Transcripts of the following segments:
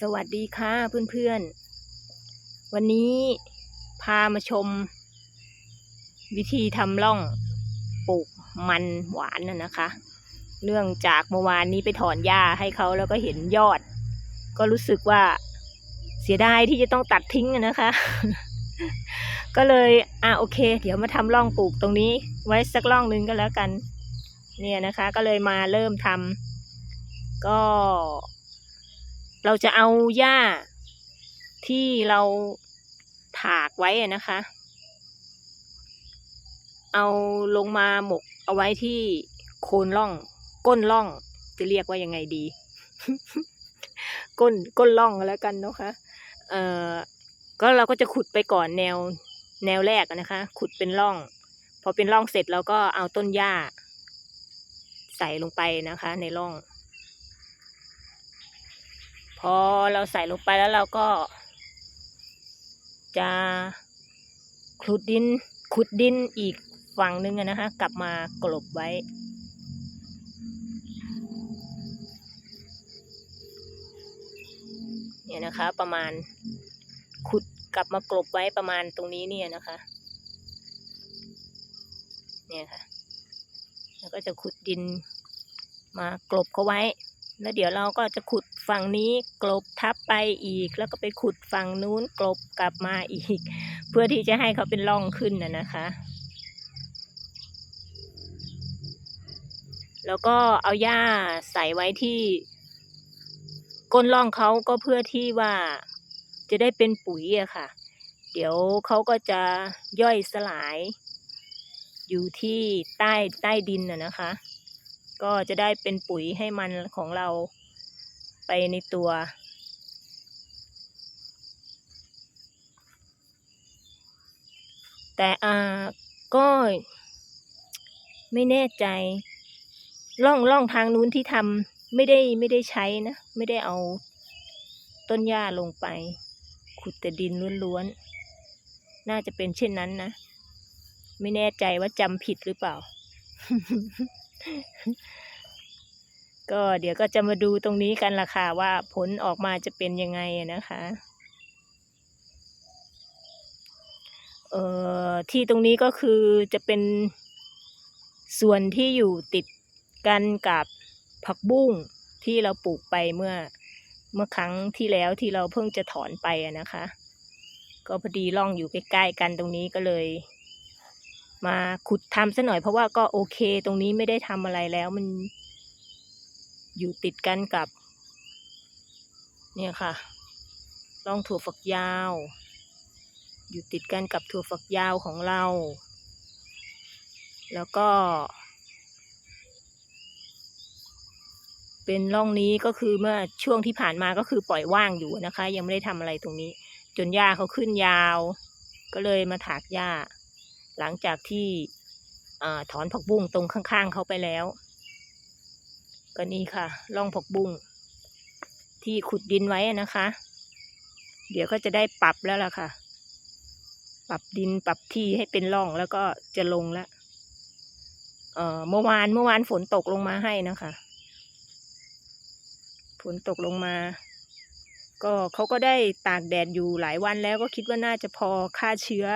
สวัสดีค่ะเพื่อนๆ วันนี้พามาชม วิธีทำร่องปลูกมันหวานน่ะนะคะเนื่องจากเมื่อวานนี้ไปถอนหญ้าให้เขาแล้วก็เห็นยอด ก็รู้สึกว่าเสียดายที่จะต้องตัดทิ้งนะคะ ก็เลยอะโอเค เดี๋ยวมาทำร่องปลูกตรงนี้ ไว้สักร่องนึงก็แล้วกัน เนี่ยนะคะ ก็เลยมาเริ่มทำก็ เราจะเอาหญ้าที่เราถากไว้นะคะ เอาลงมาหมกเอาไว้ที่โคนร่อง ก้นร่องจะเรียกว่ายังไงดี ก้นก้นร่องแล้วกันนะคะเอ่อก็เราก็จะขุดไปก่อนแนวแนวแรกนะคะ ขุดเป็นร่อง พอเป็นร่องเสร็จเราก็เอาต้นหญ้า ใส่ลงไปนะคะ ในร่อง พอเราใส่ลงไปแล้วเราก็ จะขุดดินขุดดินอีกฝั่งหนึ่งนะคะ กลับมากลบไว้ เนี่ยนะคะ ประมาณขุดกลับมากลบไว้ประมาณตรงนี้เนี่ยนะคะ เนี่ยค่ะ แล้วก็จะขุดดินมากลบเขาไว้ แล้วเดี๋ยวเราก็จะขุด ฝั่งนี้กลบทับไปอีก แล้วก็ไปขุดฝั่งนู้นกลบกลับมาอีก เพื่อที่จะให้เขาเป็นร่องขึ้นนะนะคะ แล้วก็เอาหญ้าใส่ไว้ที่ก้นร่องเขาก็เพื่อที่ว่าจะได้เป็นปุ๋ยอะค่ะ เดี๋ยวเขาก็จะย่อยสลาย อยู่ที่ใต้ใต้ดินน่ะนะคะ ก็จะได้เป็นปุ๋ยให้มันของเรา ไปในตัว แต่อาก็ไม่แน่ใจร่องร่องทางนู้นที่ทำไม่ได้ไม่ได้ใช้นะ ไม่ได้เอาต้นหญ้าลงไป ขุดแต่ดินล้วนๆ น่าจะเป็นเช่นนั้นนะ ไม่แน่ใจว่าจำผิดหรือเปล่า ก็เดี๋ยวก็จะมาดูตรงนี้กันล่ะค่ะว่าผลออกมาจะเป็นยังไงนะคะเอ่อที่ตรงนี้ก็คือจะเป็นส่วนที่อยู่ติดกันกับผักบุ้งที่เราปลูกไปเมื่อเมื่อครั้งที่แล้วที่เราเพิ่งจะถอนไปนะคะ ก็พอดีร่องอยู่ใกล้ๆกันตรงนี้ก็เลย มาขุดทำซะหน่อยเพราะว่าก็โอเค ตรงนี้ไม่ได้ทำอะไรแล้วมัน อยู่ติดกันกับ เนี่ยค่ะร่องถั่วฝักยาว อยู่ติดกันกับถั่วฝักยาวของเรา แล้วก็ เป็นร่องนี้ก็คือเมื่อช่วงที่ผ่านมาก็คือปล่อยว่างอยู่นะคะ ยังไม่ได้ทำอะไรตรงนี้ จนหญ้าเขาขึ้นยาว ก็เลยมาถากหญ้า หลังจากที่อถอนผักบุ้งตรงข้างๆเขาไปแล้ว ก็นี่ค่ะร่องผักบุ้งที่ขุดดินไว้นะคะ เดี๋ยวก็จะได้ปรับแล้วล่ะค่ะ ปรับดินปรับที่ให้เป็นร่องแล้วก็จะลงแล้วเอ่อเมื่อวานเมื่อวานฝนตกลงมาให้นะคะ ฝนตกลงมา ก็เขาก็ได้ตากแดดอยู่หลายวันแล้วก็คิดว่าน่าจะพอฆ่าเชื้อ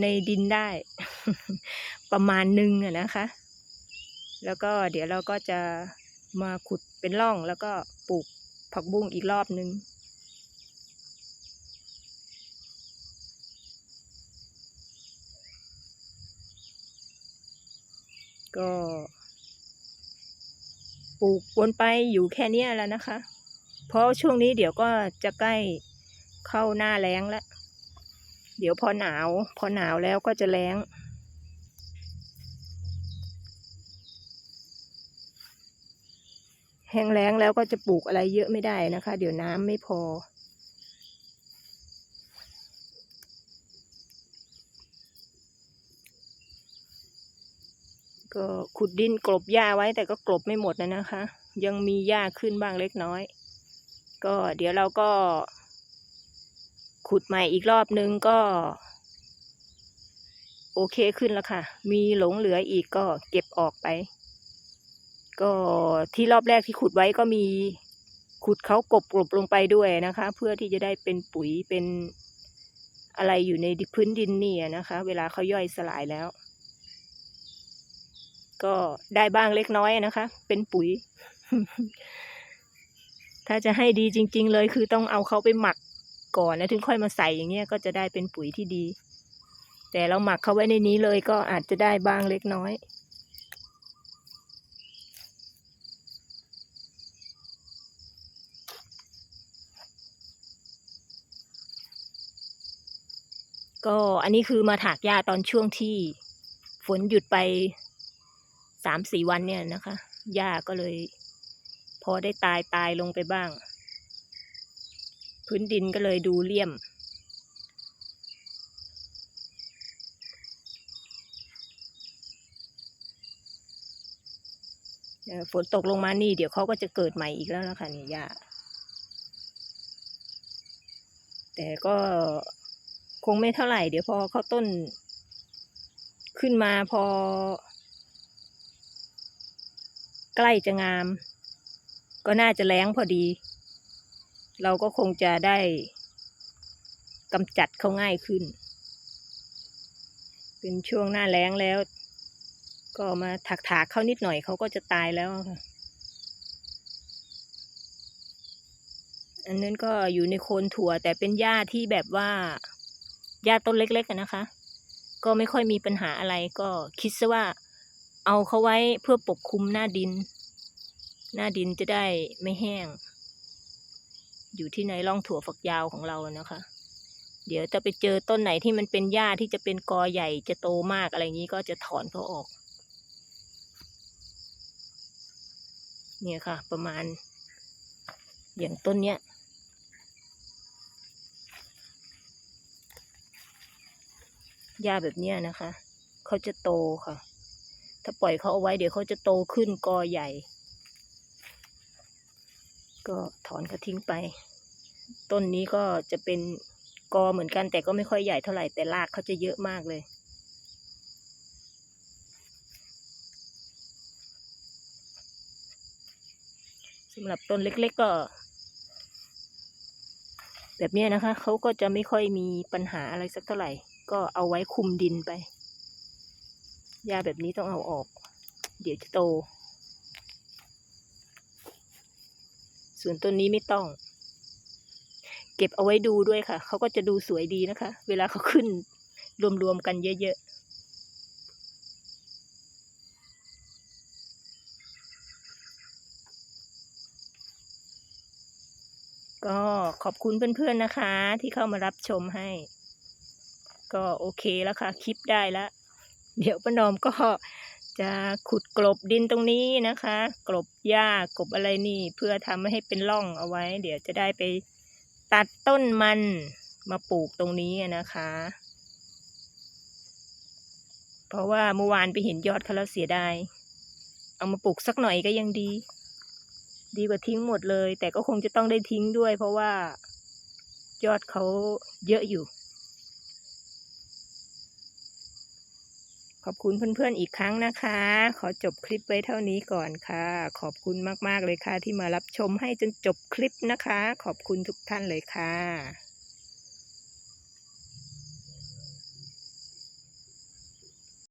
ในดินได้ ประมาณหนึ่งอะนะคะ แล้วก็เดี๋ยวเราก็จะมาขุดเป็นร่องแล้วก็ปลูกผักบุ้งอีกรอบนึงก็ปลูกวนไปอยู่แค่นี้แล้วนะคะ เพราะช่วงนี้เดี๋ยวก็จะใกล้เข้าหน้าแล้งแล้ว เดี๋ยวพอหนาว พอหนาวแล้วก็จะแล้ง แห้งแล้งแล้วก็จะปลูกอะไรเยอะไม่ได้นะคะ เดี๋ยวน้ำไม่พอ ก็ขุดดินกลบหญ้าไว้แต่ก็กลบไม่หมดนะนะคะ ยังมีหญ้าขึ้นบ้างเล็กน้อย ก็เดี๋ยวเราก็ ขุดใหม่อีกรอบนึงก็ โอเคขึ้นแล้วค่ะ มีหลงเหลืออีกก็เก็บออกไป ก็ที่รอบแรกที่ขุดไว้ก็มีขุดเขากบกลบลงไปด้วยนะคะ เพื่อที่จะได้เป็นปุ๋ยเป็นอะไรอยู่ในพื้นดินนี่นะคะ เวลาเขาย่อยสลายแล้ว ก็ได้บ้างเล็กน้อยนะคะ เป็นปุ๋ย ถ้าจะให้ดีจริง ๆ เลยคือต้องเอาเขาไปหมักก่อนแล้วถึงค่อยมาใส่อย่างเงี้ยก็จะได้เป็นปุ๋ยที่ดี แต่เราหมักเขาไว้ในนี้เลยก็อาจจะได้บ้างเล็กน้อย ก็อันนี้คือมาถากหญ้าตอนช่วงที่ฝนหยุดไปสามสี่วันเนี่ยนะคะหญ้าก็เลย พอได้ตายตายลงไปบ้าง พื้นดินก็เลยดูเลี่ยม ฝนตกลงมานี่ เดี๋ยวเขาก็จะเกิดใหม่อีกแล้วนะคะเนี่ยหญ้าแต่ก็ คงไม่เท่าไหร่ เดี๋ยวพอเขาต้น ขึ้นมาพอ ใกล้จะงาม ก็น่าจะแล้งพอดี เราก็คงจะได้กำจัดเขาง่ายขึ้น เป็นช่วงหน้าแล้งแล้ว ก็มาถักถากเขานิดหน่อยเขาก็จะตายแล้วค่ะ อันนั้นก็อยู่ในโคนถั่วแต่เป็นหญ้าที่แบบว่า หญ้าต้นเล็กๆนะคะ ก็ไม่ค่อยมีปัญหาอะไรก็คิดซะว่าเอาเขาไว้เพื่อปกคลุมหน้าดิน หน้าดินจะได้ไม่แห้ง อยู่ที่ในร่องถั่วฝักยาวของเรานะคะ เดี๋ยวจะไปเจอต้นไหนที่มันเป็นหญ้าที่จะเป็นกอใหญ่จะโตมากอะไรอย่างนี้ก็จะถอนเขาออก เนี่ยค่ะ ประมาณ อย่างต้นเนี้ย หญ้าแบบเนี้ยนะคะ เขาจะโตค่ะ ถ้าปล่อยเขาเอาไว้เดี๋ยวเขาจะโตขึ้นกอใหญ่ ก็ถอนเขาทิ้งไป ต้นนี้ก็จะเป็นกอเหมือนกันแต่ก็ไม่ค่อยใหญ่เท่าไหร่แต่รากเขาจะเยอะมากเลยสำหรับต้นเล็กๆก็ แบบนี้นะคะ เขาก็จะไม่ค่อยมีปัญหาอะไรสักเท่าไหร่ ก็เอาไว้คุมดินไปหญ้าแบบนี้ต้องเอาออก เดี๋ยวจะโต ส่วนต้นนี้ไม่ต้อง เก็บเอาไว้ดูด้วยค่ะ เขาก็จะดูสวยดีนะคะ เวลาเขาขึ้นรวมๆกันเยอะๆก็ขอบคุณเพื่อนๆนะคะที่เข้ามารับชมให้ ก็โอเคแล้วค่ะคลิปได้แล้วเดี๋ยวป้านอมก็จะขุดกลบดินตรงนี้นะคะ กลบหญ้ากลบอะไรนี่เพื่อทำให้เป็นร่องเอาไว้ เดี๋ยวจะได้ไปตัดต้นมันมาปลูกตรงนี้นะคะ เพราะว่าเมื่อวานไปเห็นยอดเขาแล้วเสียดายเอามาปลูกสักหน่อยก็ยังดี ดีกว่าทิ้งหมดเลย แต่ก็คงจะต้องได้ทิ้งด้วย เพราะว่ายอดเขาเยอะอยู่ ขอบคุณเพื่อนๆอีกครั้งนะคะ ขอจบคลิปไว้เท่านี้ก่อนค่ะ ขอบคุณมากๆเลยค่ะที่มารับชมให้จนจบคลิปนะคะ ขอบคุณทุกท่านเลยค่ะ